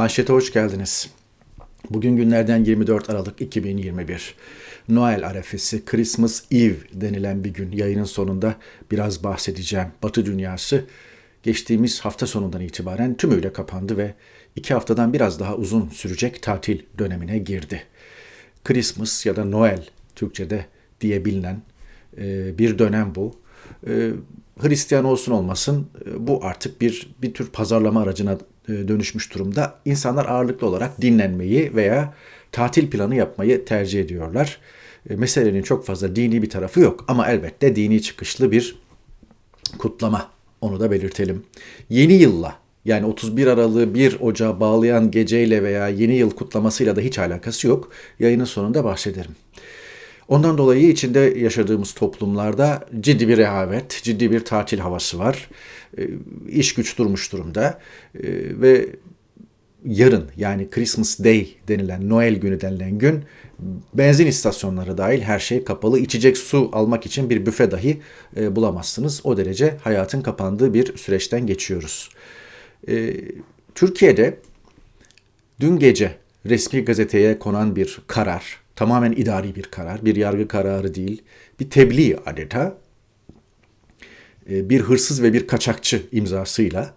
Manşete hoş geldiniz. Bugün günlerden 24 Aralık 2021. Noel arefesi, Christmas Eve denilen bir gün. Yayının sonunda biraz bahsedeceğim. Batı dünyası geçtiğimiz hafta sonundan itibaren tümüyle kapandı ve iki haftadan biraz daha uzun sürecek tatil dönemine girdi. Christmas ya da Noel Türkçe'de diye bilinen e, bir dönem bu. E, Hristiyan olsun olmasın e, bu artık bir bir tür pazarlama aracına dönüşmüş durumda. İnsanlar ağırlıklı olarak dinlenmeyi veya tatil planı yapmayı tercih ediyorlar. Meselenin çok fazla dini bir tarafı yok ama elbette dini çıkışlı bir kutlama. Onu da belirtelim. Yeni yılla yani 31 Aralık'ı 1 Ocağı bağlayan geceyle veya yeni yıl kutlamasıyla da hiç alakası yok. Yayının sonunda bahsederim. Ondan dolayı içinde yaşadığımız toplumlarda ciddi bir rehavet, ciddi bir tatil havası var. E, iş güç durmuş durumda e, ve yarın yani Christmas Day denilen Noel günü denilen gün benzin istasyonları dahil her şey kapalı. İçecek su almak için bir büfe dahi e, bulamazsınız. O derece hayatın kapandığı bir süreçten geçiyoruz. Türkiye'de dün gece resmi gazeteye konan bir karar, tamamen idari bir karar, bir yargı kararı değil, bir tebliğ adeta e, bir hırsız ve bir kaçakçı imzasıyla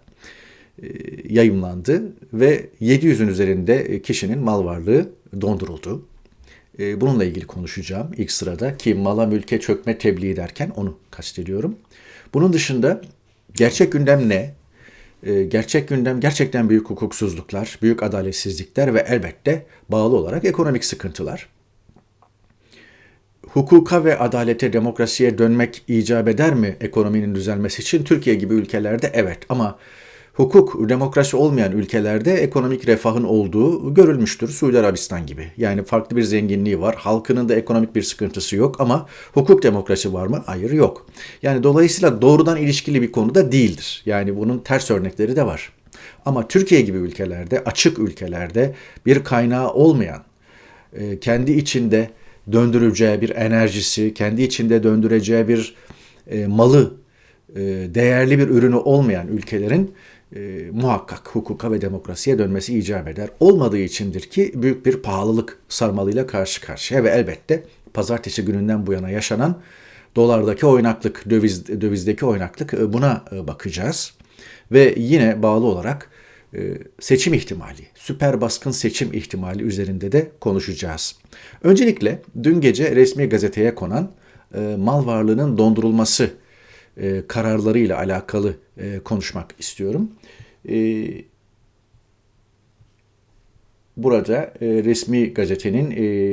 e, yayımlandı ve 700'ün üzerinde kişinin mal varlığı donduruldu. E, bununla ilgili konuşacağım ilk sırada ki mala mülke çökme tebliğ derken onu kastediyorum. Bunun dışında gerçek gündem ne? Gerçek gündem gerçekten büyük hukuksuzluklar, büyük adaletsizlikler ve elbette bağlı olarak ekonomik sıkıntılar hukuka ve adalete, demokrasiye dönmek icap eder mi ekonominin düzelmesi için? Türkiye gibi ülkelerde evet ama hukuk, demokrasi olmayan ülkelerde ekonomik refahın olduğu görülmüştür. Suudi Arabistan gibi. Yani farklı bir zenginliği var. Halkının da ekonomik bir sıkıntısı yok ama hukuk demokrasi var mı? Hayır yok. Yani dolayısıyla doğrudan ilişkili bir konuda değildir. Yani bunun ters örnekleri de var. Ama Türkiye gibi ülkelerde, açık ülkelerde bir kaynağı olmayan, e, kendi içinde döndüreceği bir enerjisi, kendi içinde döndüreceği bir e, malı, e, değerli bir ürünü olmayan ülkelerin e, muhakkak hukuka ve demokrasiye dönmesi icap eder. Olmadığı içindir ki büyük bir pahalılık sarmalıyla karşı karşıya ve elbette pazartesi gününden bu yana yaşanan dolardaki oynaklık, döviz, dövizdeki oynaklık e, buna e, bakacağız. Ve yine bağlı olarak seçim ihtimali, süper baskın seçim ihtimali üzerinde de konuşacağız. Öncelikle dün gece resmi gazeteye konan e, mal varlığının dondurulması e, kararlarıyla alakalı konuşmak istiyorum. Burada resmi gazetenin,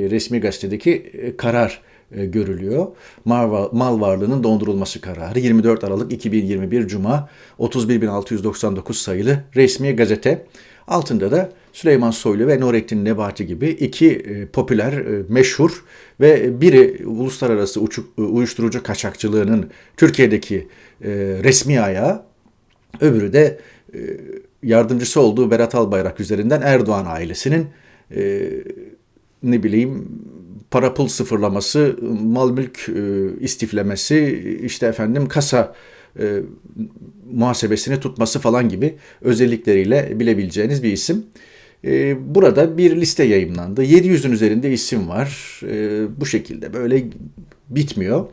resmi gazetedeki karar e, görülüyor. Mal, mal varlığının dondurulması kararı 24 Aralık 2021 Cuma 31699 sayılı resmi gazete. Altında da Süleyman Soylu ve Nurettin Nebati gibi iki e, popüler, e, meşhur ve biri uluslararası uçuk, e, uyuşturucu kaçakçılığının Türkiye'deki e, resmi ayağı, öbürü de e, yardımcısı olduğu Berat Albayrak üzerinden Erdoğan ailesinin e, ne bileyim para pul sıfırlaması, mal mülk e, istiflemesi, işte efendim kasa e, muhasebesini tutması falan gibi özellikleriyle bilebileceğiniz bir isim. E, burada bir liste yayınlandı. 700'ün üzerinde isim var. Bu şekilde böyle bitmiyor.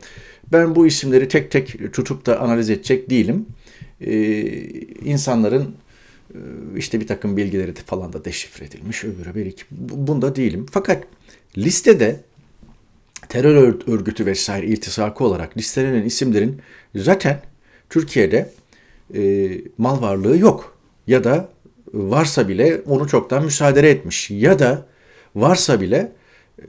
Ben bu isimleri tek tek tutup da analiz edecek değilim. E, insanların işte bir takım bilgileri falan da deşifre edilmiş. Öbürü bir iki. Bunda değilim. Fakat listede terör örgütü vesaire iltisakı olarak listelenen isimlerin zaten Türkiye'de e, mal varlığı yok. Ya da varsa bile onu çoktan müsaade etmiş. Ya da varsa bile e,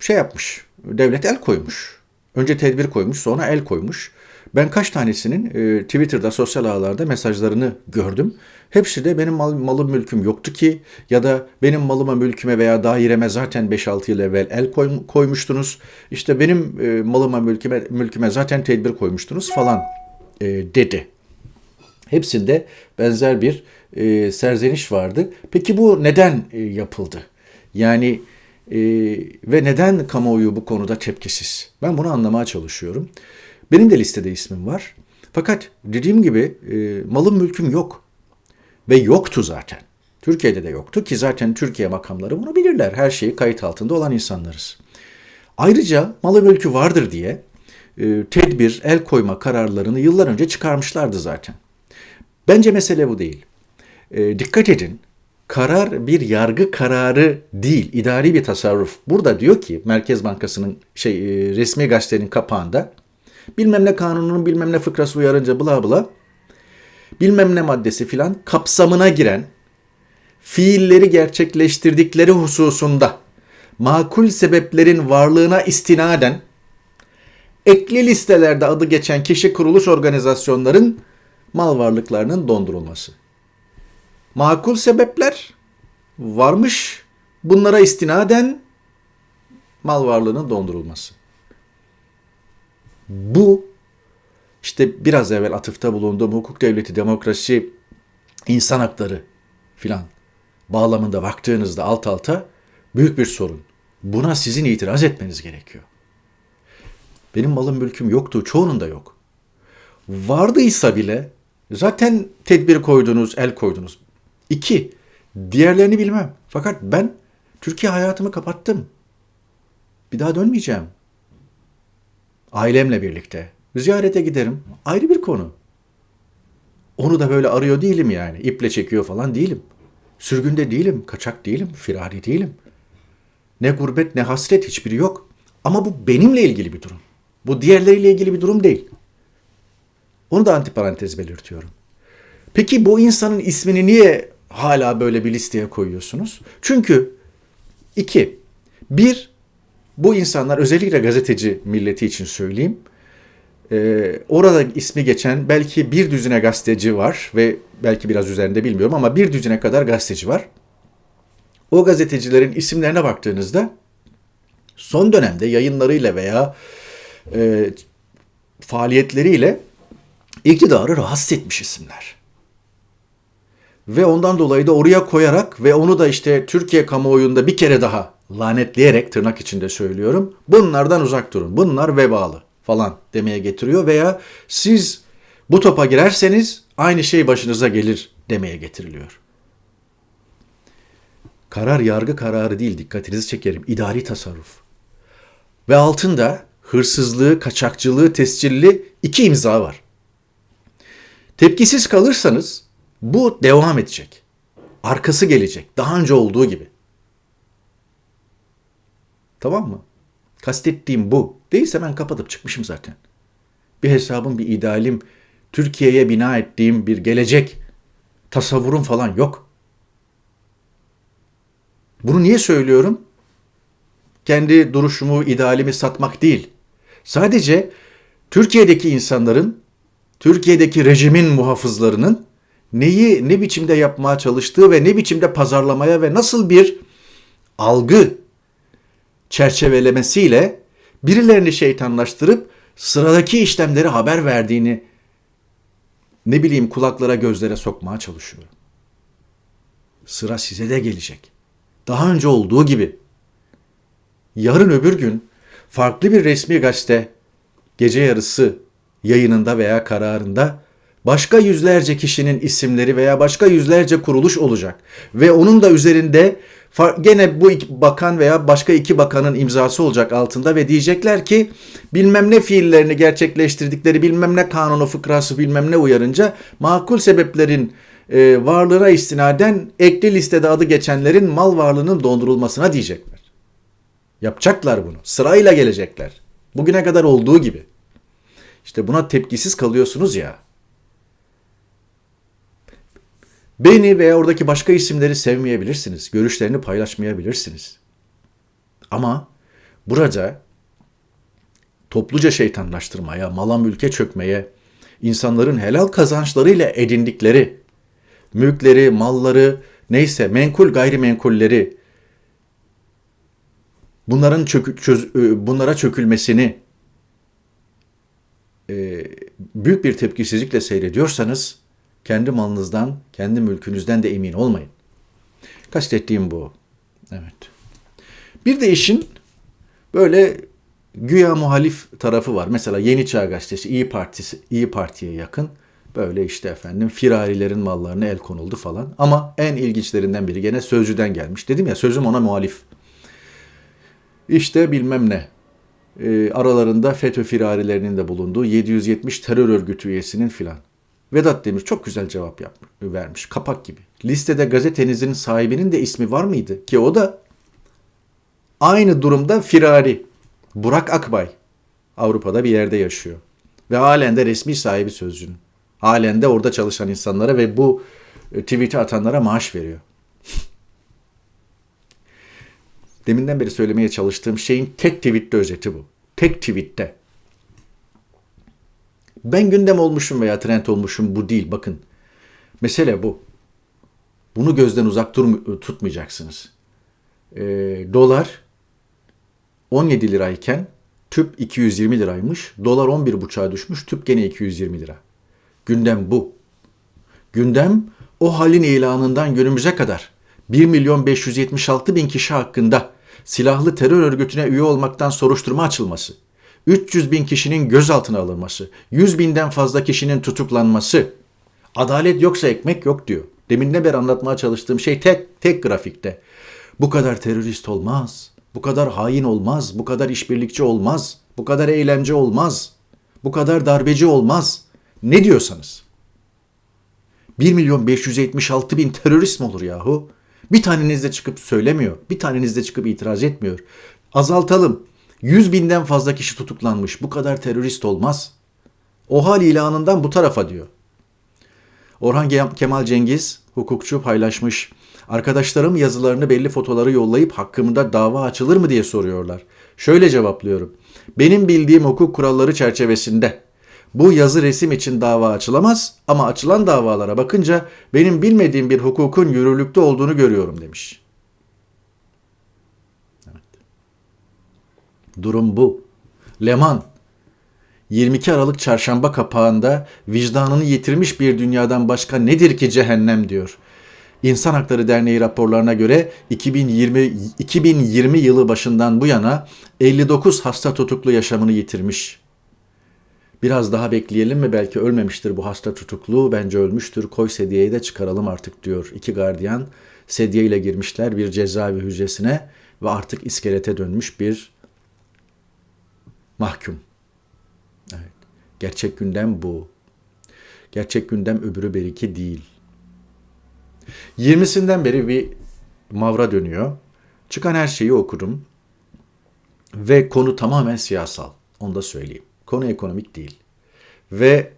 şey yapmış, devlet el koymuş. Önce tedbir koymuş, sonra el koymuş. Ben kaç tanesinin e, Twitter'da, sosyal ağlarda mesajlarını gördüm. Hepsi de benim mal, malım mülküm yoktu ki ya da benim malıma mülküme veya daireme zaten 5-6 yıl evvel el koy, koymuştunuz. İşte benim e, malıma mülküme, mülküme zaten tedbir koymuştunuz falan e, dedi. Hepsinde benzer bir e, serzeniş vardı. Peki bu neden e, yapıldı? Yani e, ve neden kamuoyu bu konuda tepkisiz? Ben bunu anlamaya çalışıyorum. Benim de listede ismim var. Fakat dediğim gibi e, malım mülküm yok. Ve yoktu zaten. Türkiye'de de yoktu ki zaten Türkiye makamları bunu bilirler. Her şeyi kayıt altında olan insanlarız. Ayrıca malı mülkü vardır diye e, tedbir, el koyma kararlarını yıllar önce çıkarmışlardı zaten. Bence mesele bu değil. E, dikkat edin, karar bir yargı kararı değil, idari bir tasarruf. Burada diyor ki Merkez Bankası'nın şey e, resmi gazetenin kapağında bilmem ne kanununun bilmem ne fıkrası uyarınca bla bla bilmem ne maddesi filan kapsamına giren fiilleri gerçekleştirdikleri hususunda makul sebeplerin varlığına istinaden ekli listelerde adı geçen kişi kuruluş organizasyonların mal varlıklarının dondurulması. Makul sebepler varmış. Bunlara istinaden mal varlığının dondurulması. Bu işte biraz evvel atıfta bulunduğum hukuk devleti, demokrasi, insan hakları filan bağlamında baktığınızda alt alta büyük bir sorun. Buna sizin itiraz etmeniz gerekiyor. Benim malım mülküm yoktu, çoğunun da yok. Vardıysa bile zaten tedbir koydunuz, el koydunuz. İki, diğerlerini bilmem. Fakat ben Türkiye hayatımı kapattım. Bir daha dönmeyeceğim. Ailemle birlikte. Ziyarete giderim. Ayrı bir konu. Onu da böyle arıyor değilim yani. İple çekiyor falan değilim. Sürgünde değilim, kaçak değilim, firari değilim. Ne gurbet ne hasret hiçbiri yok. Ama bu benimle ilgili bir durum. Bu diğerleriyle ilgili bir durum değil. Onu da antiparantez belirtiyorum. Peki bu insanın ismini niye hala böyle bir listeye koyuyorsunuz? Çünkü iki, bir, bu insanlar özellikle gazeteci milleti için söyleyeyim. Ee, orada ismi geçen belki bir düzine gazeteci var ve belki biraz üzerinde bilmiyorum ama bir düzine kadar gazeteci var. O gazetecilerin isimlerine baktığınızda son dönemde yayınlarıyla veya e, faaliyetleriyle iktidarı rahatsız etmiş isimler. Ve ondan dolayı da oraya koyarak ve onu da işte Türkiye kamuoyunda bir kere daha lanetleyerek tırnak içinde söylüyorum. Bunlardan uzak durun. Bunlar vebalı falan demeye getiriyor veya siz bu topa girerseniz aynı şey başınıza gelir demeye getiriliyor. Karar yargı kararı değil dikkatinizi çekerim. İdari tasarruf. Ve altında hırsızlığı, kaçakçılığı tescilli iki imza var. Tepkisiz kalırsanız bu devam edecek. Arkası gelecek. Daha önce olduğu gibi. Tamam mı? Kastettiğim bu. Değilse ben kapatıp çıkmışım zaten. Bir hesabım, bir idealim, Türkiye'ye bina ettiğim bir gelecek, tasavvurum falan yok. Bunu niye söylüyorum? Kendi duruşumu, idealimi satmak değil. Sadece Türkiye'deki insanların, Türkiye'deki rejimin muhafızlarının neyi ne biçimde yapmaya çalıştığı ve ne biçimde pazarlamaya ve nasıl bir algı çerçevelemesiyle birilerini şeytanlaştırıp sıradaki işlemleri haber verdiğini ne bileyim kulaklara gözlere sokmaya çalışıyor. Sıra size de gelecek. Daha önce olduğu gibi. Yarın öbür gün farklı bir resmi gazete gece yarısı yayınında veya kararında başka yüzlerce kişinin isimleri veya başka yüzlerce kuruluş olacak ve onun da üzerinde gene bu iki bakan veya başka iki bakanın imzası olacak altında ve diyecekler ki bilmem ne fiillerini gerçekleştirdikleri bilmem ne kanunu fıkrası bilmem ne uyarınca makul sebeplerin e, varlığına istinaden ekli listede adı geçenlerin mal varlığının dondurulmasına diyecekler. Yapacaklar bunu. Sırayla gelecekler. Bugüne kadar olduğu gibi. İşte buna tepkisiz kalıyorsunuz ya. Beni veya oradaki başka isimleri sevmeyebilirsiniz. Görüşlerini paylaşmayabilirsiniz. Ama burada topluca şeytanlaştırmaya, mala mülke çökmeye, insanların helal kazançlarıyla edindikleri mülkleri, malları, neyse menkul gayrimenkulleri bunların çök, çöz, e, bunlara çökülmesini e, büyük bir tepkisizlikle seyrediyorsanız kendi malınızdan, kendi mülkünüzden de emin olmayın. Kastettiğim bu. Evet. Bir de işin böyle güya muhalif tarafı var. Mesela Yeni Çağ Gazetesi İyi Partisi İyi Parti'ye yakın Böyle işte efendim firarilerin mallarına el konuldu falan. Ama en ilginçlerinden biri gene Sözcü'den gelmiş. Dedim ya sözüm ona muhalif. İşte bilmem ne. Ee, aralarında FETÖ firarilerinin de bulunduğu 770 terör örgütü üyesinin filan. Vedat Demir çok güzel cevap yap, vermiş. Kapak gibi. Listede gazetenizin sahibinin de ismi var mıydı? Ki o da aynı durumda firari. Burak Akbay. Avrupa'da bir yerde yaşıyor. Ve halen de resmi sahibi sözcünün. Halen de orada çalışan insanlara ve bu e, tweet'i atanlara maaş veriyor. Deminden beri söylemeye çalıştığım şeyin tek tweette özeti bu. Tek tweette. Ben gündem olmuşum veya trend olmuşum bu değil. Bakın. Mesele bu. Bunu gözden uzak tutmayacaksınız. E, dolar 17 lirayken tüp 220 liraymış. Dolar 11,5'a düşmüş. Tüp gene 220 lira. Gündem bu. Gündem o halin ilanından günümüze kadar 1 milyon 576 bin kişi hakkında silahlı terör örgütüne üye olmaktan soruşturma açılması, 300 bin kişinin gözaltına alınması, 100 binden fazla kişinin tutuklanması, adalet yoksa ekmek yok diyor. Deminden beri anlatmaya çalıştığım şey tek, tek grafikte. Bu kadar terörist olmaz, bu kadar hain olmaz, bu kadar işbirlikçi olmaz, bu kadar eylemci olmaz, bu kadar darbeci olmaz. Ne diyorsanız. 1 milyon 576 bin terörist mi olur yahu? Bir taneniz de çıkıp söylemiyor. Bir taneniz de çıkıp itiraz etmiyor. Azaltalım. 100 binden fazla kişi tutuklanmış. Bu kadar terörist olmaz. O hal ilanından bu tarafa diyor. Orhan Kemal Cengiz, hukukçu paylaşmış. Arkadaşlarım yazılarını belli fotoları yollayıp hakkımda dava açılır mı diye soruyorlar. Şöyle cevaplıyorum. Benim bildiğim hukuk kuralları çerçevesinde bu yazı resim için dava açılamaz ama açılan davalara bakınca benim bilmediğim bir hukukun yürürlükte olduğunu görüyorum demiş. Durum bu. Leman 22 Aralık çarşamba kapağında vicdanını yitirmiş bir dünyadan başka nedir ki cehennem diyor. İnsan Hakları Derneği raporlarına göre 2020 2020 yılı başından bu yana 59 hasta tutuklu yaşamını yitirmiş. Biraz daha bekleyelim mi belki ölmemiştir bu hasta tutuklu bence ölmüştür koy sedyeyi de çıkaralım artık diyor. İki gardiyan sedye ile girmişler bir cezaevi hücresine ve artık iskelete dönmüş bir mahkum. Evet. Gerçek gündem bu. Gerçek gündem öbürü beriki değil. 20'sinden beri bir mavra dönüyor. Çıkan her şeyi okudum. Ve konu tamamen siyasal. Onu da söyleyeyim. Konu ekonomik değil. Ve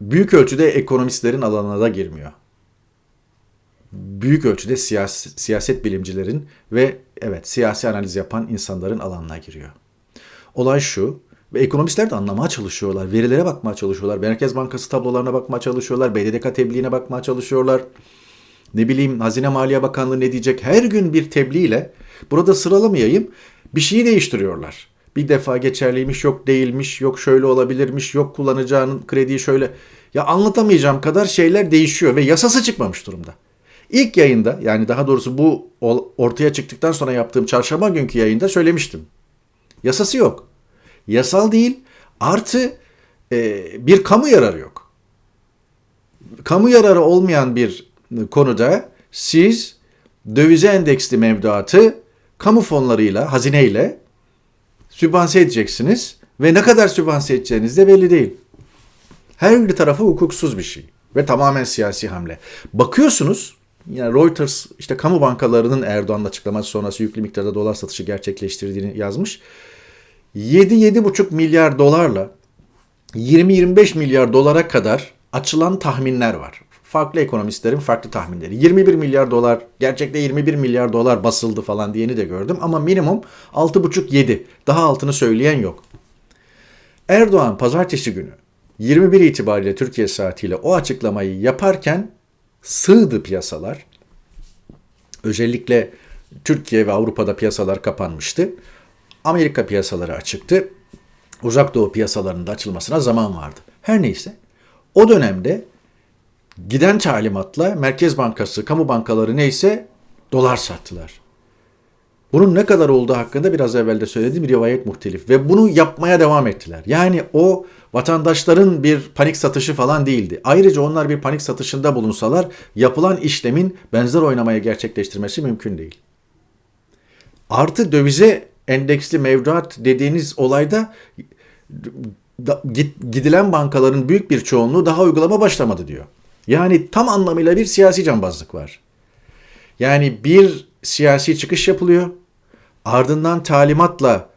büyük ölçüde ekonomistlerin alanına da girmiyor. Büyük ölçüde siyasi, siyaset bilimcilerin ve evet siyasi analiz yapan insanların alanına giriyor. Olay şu, ve ekonomistler de anlamaya çalışıyorlar, verilere bakmaya çalışıyorlar, Merkez Bankası tablolarına bakmaya çalışıyorlar, BDDK tebliğine bakmaya çalışıyorlar. Ne bileyim Hazine Maliye Bakanlığı ne diyecek her gün bir tebliğle burada sıralamayayım bir şeyi değiştiriyorlar bir defa geçerliymiş, yok değilmiş, yok şöyle olabilirmiş, yok kullanacağının krediyi şöyle. Ya anlatamayacağım kadar şeyler değişiyor ve yasası çıkmamış durumda. İlk yayında yani daha doğrusu bu ortaya çıktıktan sonra yaptığım çarşamba günkü yayında söylemiştim. Yasası yok. Yasal değil artı e, bir kamu yararı yok. Kamu yararı olmayan bir konuda siz dövize endeksli mevduatı kamu fonlarıyla, hazineyle sübvanse edeceksiniz ve ne kadar sübvanse edeceğiniz de belli değil. Her bir tarafı hukuksuz bir şey ve tamamen siyasi hamle. Bakıyorsunuz yani Reuters işte kamu bankalarının Erdoğan'ın açıklaması sonrası yüklü miktarda dolar satışı gerçekleştirdiğini yazmış. 7-7,5 milyar dolarla 20-25 milyar dolara kadar açılan tahminler var farklı ekonomistlerin farklı tahminleri. 21 milyar dolar, gerçekte 21 milyar dolar basıldı falan diyeni de gördüm ama minimum 6,5-7. Daha altını söyleyen yok. Erdoğan pazartesi günü 21 itibariyle Türkiye saatiyle o açıklamayı yaparken sığdı piyasalar. Özellikle Türkiye ve Avrupa'da piyasalar kapanmıştı. Amerika piyasaları açıktı. Uzak Doğu piyasalarının da açılmasına zaman vardı. Her neyse o dönemde Giden talimatla Merkez Bankası, kamu bankaları neyse dolar sattılar. Bunun ne kadar olduğu hakkında biraz evvel de söylediğim rivayet muhtelif. Ve bunu yapmaya devam ettiler. Yani o vatandaşların bir panik satışı falan değildi. Ayrıca onlar bir panik satışında bulunsalar yapılan işlemin benzer oynamayı gerçekleştirmesi mümkün değil. Artı dövize endeksli mevduat dediğiniz olayda gidilen bankaların büyük bir çoğunluğu daha uygulama başlamadı diyor. Yani tam anlamıyla bir siyasi cambazlık var. Yani bir siyasi çıkış yapılıyor. Ardından talimatla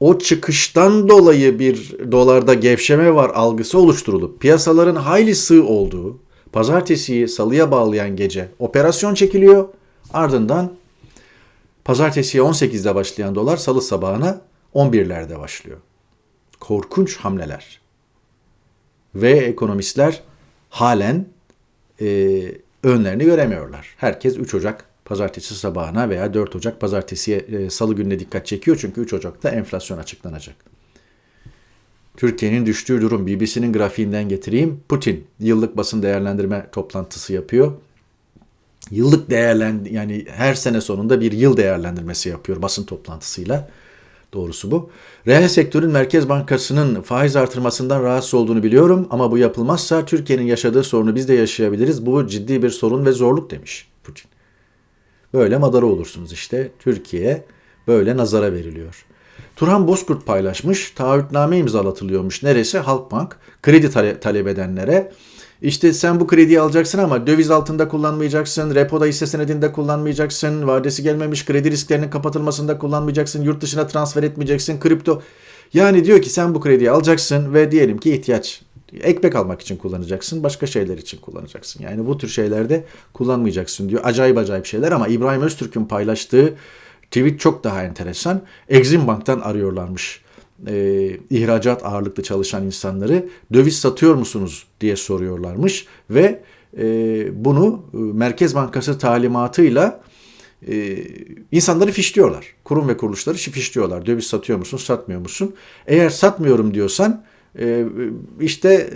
o çıkıştan dolayı bir dolarda gevşeme var algısı oluşturulup piyasaların hayli sığ olduğu pazartesiyi salıya bağlayan gece operasyon çekiliyor. Ardından pazartesiye 18'de başlayan dolar salı sabahına 11'lerde başlıyor. Korkunç hamleler. Ve ekonomistler halen e, önlerini göremiyorlar. Herkes 3 Ocak pazartesi sabahına veya 4 Ocak pazartesiye e, salı gününe dikkat çekiyor. Çünkü 3 Ocak'ta enflasyon açıklanacak. Türkiye'nin düştüğü durum BBC'nin grafiğinden getireyim. Putin yıllık basın değerlendirme toplantısı yapıyor. Yıllık değerlen yani her sene sonunda bir yıl değerlendirmesi yapıyor basın toplantısıyla. Doğrusu bu. Reel sektörün Merkez Bankası'nın faiz artırmasından rahatsız olduğunu biliyorum ama bu yapılmazsa Türkiye'nin yaşadığı sorunu biz de yaşayabiliriz. Bu ciddi bir sorun ve zorluk demiş. Böyle madara olursunuz işte. Türkiye böyle nazara veriliyor. Turhan Bozkurt paylaşmış. Taahhütname imzalatılıyormuş. Neresi? Halkbank. Kredi talep edenlere. İşte sen bu krediyi alacaksın ama döviz altında kullanmayacaksın, repoda hisse senedinde kullanmayacaksın, vadesi gelmemiş kredi risklerinin kapatılmasında kullanmayacaksın, yurt dışına transfer etmeyeceksin, kripto. Yani diyor ki sen bu krediyi alacaksın ve diyelim ki ihtiyaç ekmek almak için kullanacaksın, başka şeyler için kullanacaksın. Yani bu tür şeylerde kullanmayacaksın diyor. Acayip acayip şeyler ama İbrahim Öztürk'ün paylaştığı tweet çok daha enteresan. Exim Bank'tan arıyorlarmış e, ihracat ağırlıklı çalışan insanları döviz satıyor musunuz diye soruyorlarmış ve e, bunu e, Merkez Bankası talimatıyla e, insanları fişliyorlar. Kurum ve kuruluşları fişliyorlar. Döviz satıyor musun, satmıyor musun? Eğer satmıyorum diyorsan e, işte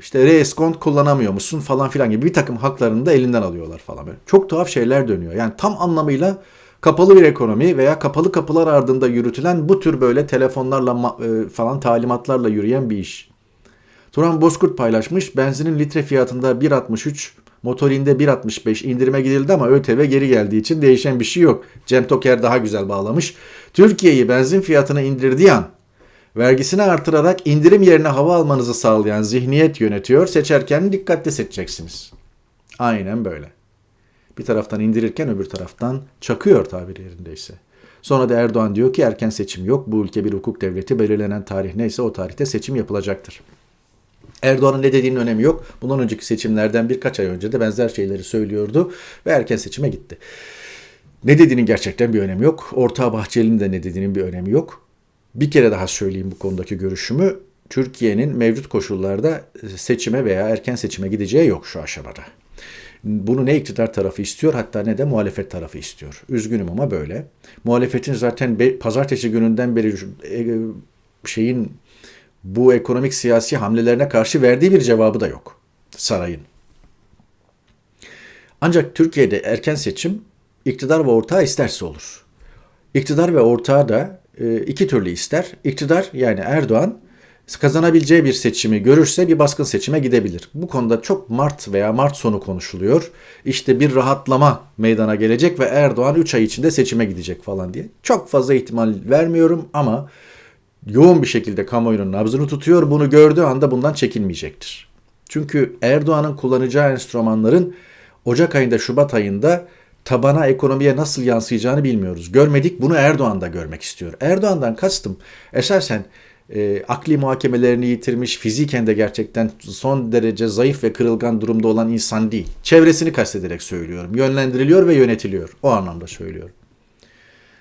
işte reeskont kullanamıyor musun falan filan gibi bir takım haklarını da elinden alıyorlar falan. Böyle. Çok tuhaf şeyler dönüyor. Yani tam anlamıyla kapalı bir ekonomi veya kapalı kapılar ardında yürütülen bu tür böyle telefonlarla e, falan talimatlarla yürüyen bir iş. Turan Bozkurt paylaşmış. Benzinin litre fiyatında 1.63, motorinde 1.65 indirime gidildi ama ÖTV geri geldiği için değişen bir şey yok. Cem Toker daha güzel bağlamış. Türkiye'yi benzin fiyatına indirdiği an vergisini artırarak indirim yerine hava almanızı sağlayan zihniyet yönetiyor. Seçerken dikkatli seçeceksiniz. Aynen böyle. Bir taraftan indirirken öbür taraftan çakıyor tabiri yerindeyse. Sonra da Erdoğan diyor ki erken seçim yok. Bu ülke bir hukuk devleti. Belirlenen tarih neyse o tarihte seçim yapılacaktır. Erdoğan'ın ne dediğinin önemi yok. Bundan önceki seçimlerden birkaç ay önce de benzer şeyleri söylüyordu ve erken seçime gitti. Ne dediğinin gerçekten bir önemi yok. Orta Bahçeli'nin de ne dediğinin bir önemi yok. Bir kere daha söyleyeyim bu konudaki görüşümü. Türkiye'nin mevcut koşullarda seçime veya erken seçime gideceği yok şu aşamada. Bunu ne iktidar tarafı istiyor hatta ne de muhalefet tarafı istiyor. Üzgünüm ama böyle. Muhalefetin zaten be, pazartesi gününden beri e, şeyin bu ekonomik siyasi hamlelerine karşı verdiği bir cevabı da yok sarayın. Ancak Türkiye'de erken seçim iktidar ve ortağı isterse olur. İktidar ve ortağı da e, iki türlü ister. İktidar yani Erdoğan kazanabileceği bir seçimi görürse bir baskın seçime gidebilir. Bu konuda çok Mart veya Mart sonu konuşuluyor. İşte bir rahatlama meydana gelecek ve Erdoğan 3 ay içinde seçime gidecek falan diye. Çok fazla ihtimal vermiyorum ama yoğun bir şekilde kamuoyunun nabzını tutuyor. Bunu gördüğü anda bundan çekinmeyecektir. Çünkü Erdoğan'ın kullanacağı enstrümanların Ocak ayında, Şubat ayında tabana, ekonomiye nasıl yansıyacağını bilmiyoruz. Görmedik, bunu Erdoğan da görmek istiyor. Erdoğan'dan kastım esasen e, akli muhakemelerini yitirmiş, fiziken de gerçekten son derece zayıf ve kırılgan durumda olan insan değil. Çevresini kastederek söylüyorum. Yönlendiriliyor ve yönetiliyor. O anlamda söylüyorum.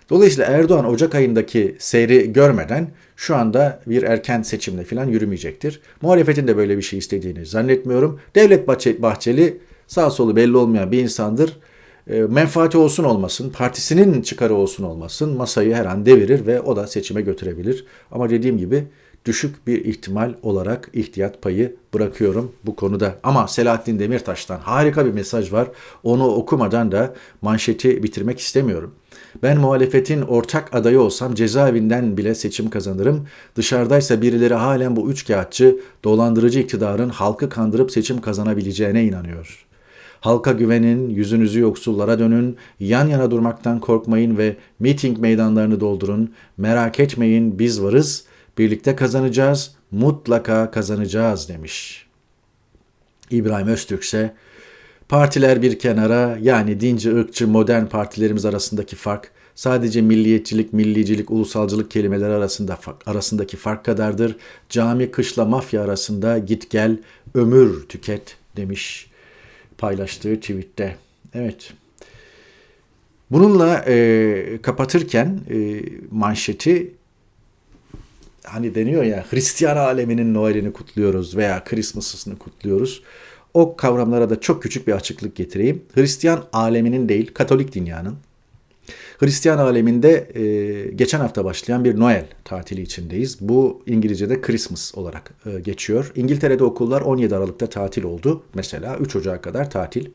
Dolayısıyla Erdoğan Ocak ayındaki seyri görmeden şu anda bir erken seçimle falan yürümeyecektir. Muhalefetin de böyle bir şey istediğini zannetmiyorum. Devlet Bahçeli sağ solu belli olmayan bir insandır. E, menfaati olsun olmasın, partisinin çıkarı olsun olmasın masayı her an devirir ve o da seçime götürebilir. Ama dediğim gibi düşük bir ihtimal olarak ihtiyat payı bırakıyorum bu konuda. Ama Selahattin Demirtaş'tan harika bir mesaj var. Onu okumadan da manşeti bitirmek istemiyorum. Ben muhalefetin ortak adayı olsam cezaevinden bile seçim kazanırım. Dışarıdaysa birileri halen bu üç kağıtçı dolandırıcı iktidarın halkı kandırıp seçim kazanabileceğine inanıyor. Halka güvenin, yüzünüzü yoksullara dönün, yan yana durmaktan korkmayın ve miting meydanlarını doldurun. Merak etmeyin biz varız, birlikte kazanacağız, mutlaka kazanacağız demiş. İbrahim Öztürk ise partiler bir kenara yani dinci, ırkçı, modern partilerimiz arasındaki fark sadece milliyetçilik, millicilik, ulusalcılık kelimeleri arasında arasındaki fark kadardır. Cami, kışla, mafya arasında git gel, ömür tüket demiş paylaştığı tweette. Evet. Bununla e, kapatırken e, manşeti hani deniyor ya Hristiyan aleminin Noel'ini kutluyoruz veya Christmas'ını kutluyoruz. O kavramlara da çok küçük bir açıklık getireyim. Hristiyan aleminin değil, Katolik dünyanın. Hristiyan aleminde e, geçen hafta başlayan bir Noel tatili içindeyiz. Bu İngilizce'de Christmas olarak e, geçiyor. İngiltere'de okullar 17 Aralık'ta tatil oldu. Mesela 3 Ocak'a kadar tatil.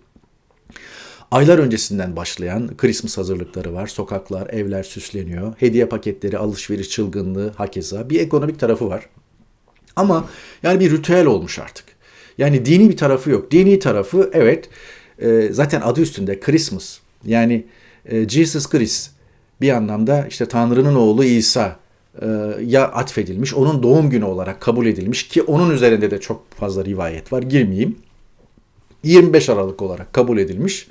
Aylar öncesinden başlayan Christmas hazırlıkları var. Sokaklar, evler süsleniyor. Hediye paketleri, alışveriş çılgınlığı hakeza. Bir ekonomik tarafı var. Ama yani bir ritüel olmuş artık. Yani dini bir tarafı yok. Dini tarafı evet e, zaten adı üstünde Christmas. Yani Jesus Christ bir anlamda işte Tanrı'nın oğlu İsa e, ya atfedilmiş, onun doğum günü olarak kabul edilmiş ki onun üzerinde de çok fazla rivayet var. Girmeyeyim. 25 Aralık olarak kabul edilmiş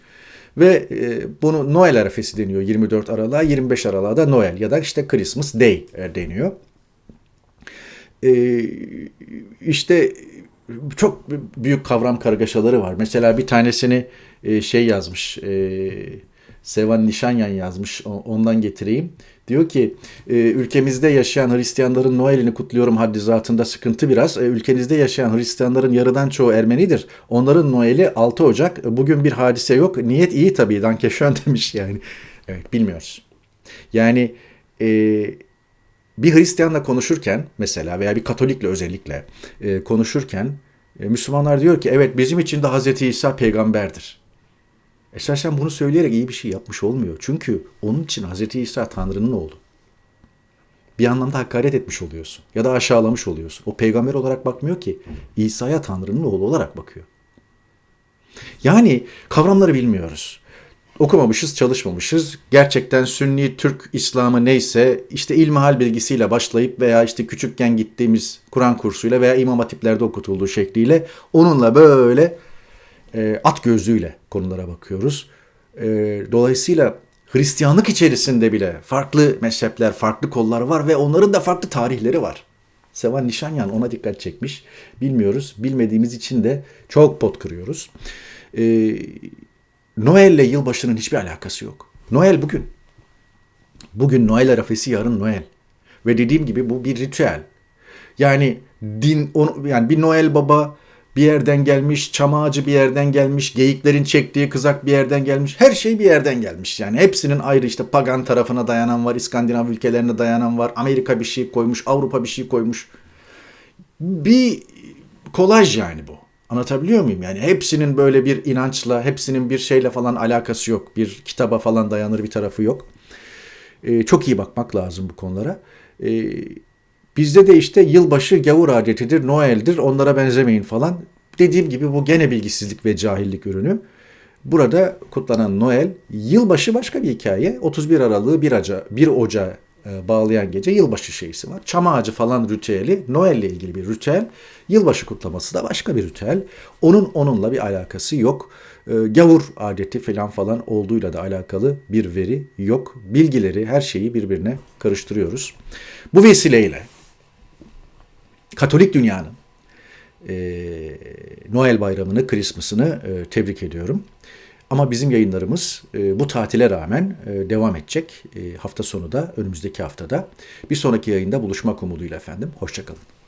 ve e, bunu Noel arefesi deniyor 24 Aralık'a 25 Aralık'a da Noel ya da işte Christmas Day deniyor. İşte çok büyük kavram kargaşaları var. Mesela bir tanesini şey yazmış Sevan Nişanyan yazmış. Ondan getireyim. Diyor ki e, ülkemizde yaşayan Hristiyanların Noel'ini kutluyorum haddi zatında sıkıntı biraz. E, ülkenizde yaşayan Hristiyanların yarıdan çoğu Ermenidir. Onların Noel'i 6 Ocak. Bugün bir hadise yok. Niyet iyi tabii. Dankeschön demiş yani. Evet bilmiyoruz. Yani e, bir Hristiyanla konuşurken mesela veya bir Katolikle özellikle e, konuşurken e, Müslümanlar diyor ki evet bizim için de Hz. İsa peygamberdir. Esasen bunu söyleyerek iyi bir şey yapmış olmuyor. Çünkü onun için Hz. İsa Tanrı'nın oğlu. Bir anlamda hakaret etmiş oluyorsun. Ya da aşağılamış oluyorsun. O peygamber olarak bakmıyor ki. İsa'ya Tanrı'nın oğlu olarak bakıyor. Yani kavramları bilmiyoruz. Okumamışız, çalışmamışız. Gerçekten Sünni, Türk, İslam'ı neyse işte ilmihal bilgisiyle başlayıp veya işte küçükken gittiğimiz Kur'an kursuyla veya imam hatiplerde okutulduğu şekliyle onunla böyle e, at gözlüğüyle konulara bakıyoruz. E, dolayısıyla Hristiyanlık içerisinde bile farklı mezhepler, farklı kollar var ve onların da farklı tarihleri var. Sevan Nişanyan ona dikkat çekmiş. Bilmiyoruz. Bilmediğimiz için de çok pot kırıyoruz. Ee, Noel ile yılbaşının hiçbir alakası yok. Noel bugün. Bugün Noel arafesi, yarın Noel. Ve dediğim gibi bu bir ritüel. Yani din, yani bir Noel Baba bir yerden gelmiş, çam ağacı bir yerden gelmiş, geyiklerin çektiği kızak bir yerden gelmiş. Her şey bir yerden gelmiş. Yani hepsinin ayrı işte pagan tarafına dayanan var, İskandinav ülkelerine dayanan var. Amerika bir şey koymuş, Avrupa bir şey koymuş. Bir kolaj yani bu. Anlatabiliyor muyum? Yani hepsinin böyle bir inançla, hepsinin bir şeyle falan alakası yok. Bir kitaba falan dayanır bir tarafı yok. Ee, çok iyi bakmak lazım bu konulara. Ee, Bizde de işte yılbaşı gavur adetidir, Noel'dir, onlara benzemeyin falan. Dediğim gibi bu gene bilgisizlik ve cahillik ürünü. Burada kutlanan Noel, yılbaşı başka bir hikaye. 31 Aralık'ı 1, Oca, 1 Ocağı bağlayan gece yılbaşı şeysi var. Çam ağacı falan ritüeli, Noel ile ilgili bir ritüel. Yılbaşı kutlaması da başka bir ritüel. Onun onunla bir alakası yok. E, gavur adeti falan falan olduğuyla da alakalı bir veri yok. Bilgileri, her şeyi birbirine karıştırıyoruz. Bu vesileyle Katolik dünyanın e, Noel bayramını, Christmas'ını e, tebrik ediyorum. Ama bizim yayınlarımız e, bu tatile rağmen e, devam edecek. E, hafta sonu da, önümüzdeki haftada. Bir sonraki yayında buluşmak umuduyla efendim. Hoşçakalın.